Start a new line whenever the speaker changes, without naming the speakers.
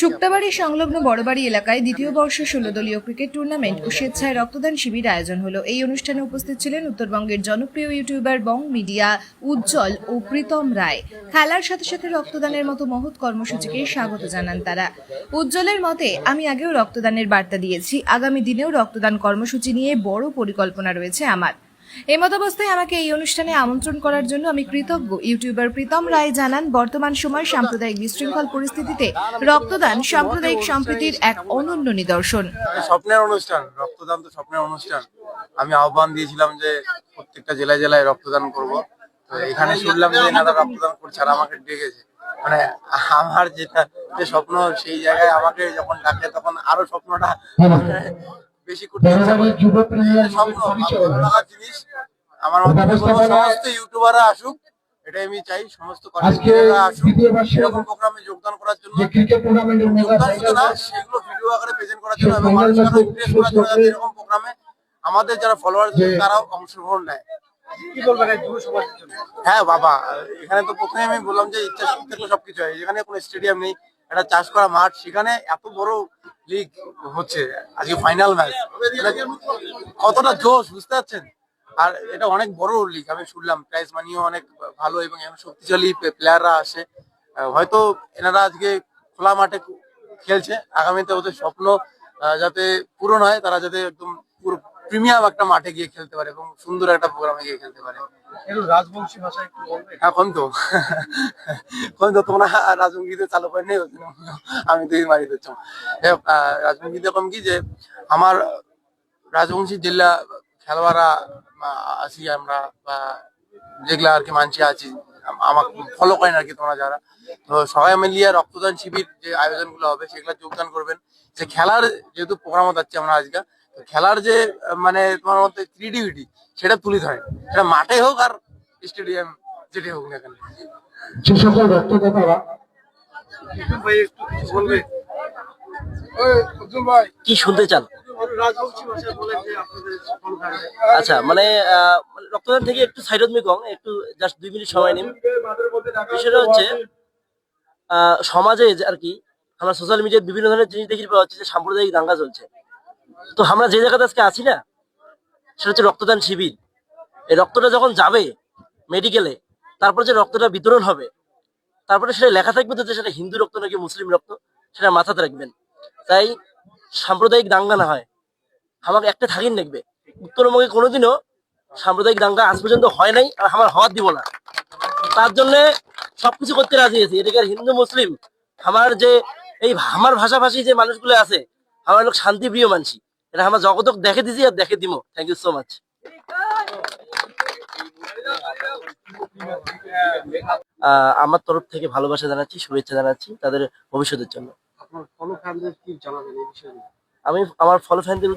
শুক্তাবাড়ি সংলগ্ন বড়বাড়ি এলাকায় দ্বিতীয় বর্ষ ষোলো দলীয় ক্রিকেট টুর্নামেন্ট ও স্বেচ্ছায় রক্তদান শিবির আয়োজন হলো। এই অনুষ্ঠানে উপস্থিত ছিলেন উত্তরবঙ্গের জনপ্রিয় ইউটিউবার বং মিডিয়া উজ্জ্বল ও প্রীতম রায়। খেলার সাথে সাথে রক্তদানের মতো মহৎ কর্মসূচিকে স্বাগত জানান তারা। উজ্জ্বলের মতে, আমি আগেও রক্তদানের বার্তা দিয়েছি। আগামী দিনেও রক্তদান কর্মসূচি নিয়ে বড় পরিকল্পনা রয়েছে আমার। এই মতাবস্থায় আমাকে এই অনুষ্ঠানে আমন্ত্রণ করার জন্য আমি কৃতজ্ঞ। ইউটিউবার প্রীতম রায় জানান বর্তমান সময় সাম্প্রদায়িক বিশৃঙ্খল পরিস্থিতিতে রক্তদান সাম্প্রদায়িক সম্প্রীতির এক অনন্য নিদর্শন।
স্বপ্নের অনুষ্ঠান রক্তদান তো স্বপ্নের অনুষ্ঠান। আমি আহ্বান দিয়েছিলাম যে প্রত্যেকটা জেলায় জেলায় রক্তদান করব। তো এখানে শুনলাম যে এনারা রক্তদান করছে আর আমাকে ডেকেছে। মানে আমার যেটা যে স্বপ্ন সেই জায়গায় আমাকে যখন ডাকে তখন আরও স্বপ্নটা বেশি করতে জিনিস। আমার সমস্ত ইউটিউবাররা আসুক এটাই আমি চাই সমস্ত কন্টেন্টরা আসুক। এরকম প্রোগ্রামে যোগদান করার জন্য যোগদান শুধু না, সেগুলো ভিডিও আকারে প্রেজেন্ট করার জন্য এবং
ফাইনাল
মানুষের করার জন্য যাতে এরকম প্রোগ্রামে আমাদের যারা ফলোয়ার তারাও অংশগ্রহণ নেয়। হ্যাঁ বাবা এখানে তো প্রথমে আমি বললাম যে ইচ্ছা থাকলে সবকিছু হয়। এখানে কোনো স্টেডিয়াম নেই একটা চাষ করা মাঠ সেখানে এত বড় লিগ হচ্ছে, আজকে ফাইনাল ম্যাচ কতটা জোশ, বুঝতে পারছেন? আর এটা অনেক বড় লিগ, আমি শুনলাম প্রাইজ মানিও অনেক ভালো এবং শক্তিশালী প্লেয়াররা আসে। হয়তো এনারা আজকে খোলা মাঠে খেলছে, আগামীতে ওদের স্বপ্ন যাতে পূরণ হয়, তারা যাতে একদম পুরো প্রিমিয়াম একটা মাঠে গিয়ে খেলতে পারে এবং সুন্দর একটা প্রোগ্রামে গিয়ে খেলতে পারে।
একটু রাজবংশী ভাষায় একটু বলবে?
এখন তো? এখন তো তোমরা চালু করে নেই আমি মারি দিচ্ছ কম কি যে আমার রাজবংশী জেলা খেলোয়াড়রা আছি আমরা বা যেগুলা আর কি মানছি আছি আমাকে ফলো করেন আর কি তোমরা যারা। তো সবাই মিলিয়ে রক্তদান শিবির যে আয়োজনগুলো হবে সেগুলো যোগদান করবেন। যে খেলার যেহেতু প্রোগ্রাম যাচ্ছে আমরা আজকে খেলার যে মানে তোমার মধ্যে ক্রিয়েটিভিটি সেটা তুলে ধরে। সেটা মাঠে হোক আর স্টেডিয়াম যেটি হোক না কেন।
যে সকল
ভাই একটু কিছু বলবে?
কি শুনতে চান? আচ্ছা মানে আহ, মানে রক্তদান থেকে একটু সাইড মি কম একটু জাস্ট দুই মিনিট সময় নিন। বিষয়টা হচ্ছে আহ, সমাজে আর কি আমরা সোশ্যাল মিডিয়ায় বিভিন্ন ধরনের জিনিস দেখি পাওয়া যাচ্ছে যে সাম্প্রদায়িক দাঙ্গা চলছে। তো আমরা যে জায়গাতে আজকে আছি না, সেটা হচ্ছে রক্তদান শিবির। এই রক্তটা যখন যাবে মেডিকেলে, তারপর যে রক্তটা বিতরণ হবে, তারপরে সেটা লেখা থাকবে তো সেটা হিন্দু রক্ত নাকি মুসলিম রক্ত, সেটা মাথাতে রাখবেন। তাই সাম্প্রদায়িক দাঙ্গা না হয়। আমাকে একটা থাকিন দেখবে। উত্তরবঙ্গে কোনোদিনও সাম্প্রদায়িক দাঙ্গা আজ পর্যন্ত হয় নাই আর আমার হওয়ার দিব না। তার জন্য সবকিছু করতে রাজি আছি। এদিকে হিন্দু, মুসলিম, আমার যে এই, আমার ভাষাভাষী যে মানুষগুলো আছে, আমার লোক শান্তিপ্রিয় মানসি এটা আমার জগতক দেখে দিছি আর দেখে দিব থ্যাংক ইউ সো মাচ আমার তরফ থেকে ভালোবাসা জানাচ্ছি শুভেচ্ছা জানাচ্ছি তাদের ভবিষ্যতের জন্য।
আপনার ফলো ফ্যানদের কি জানাবেন এই বিষয়ে?
আমি আমার ফলো ফ্যানদের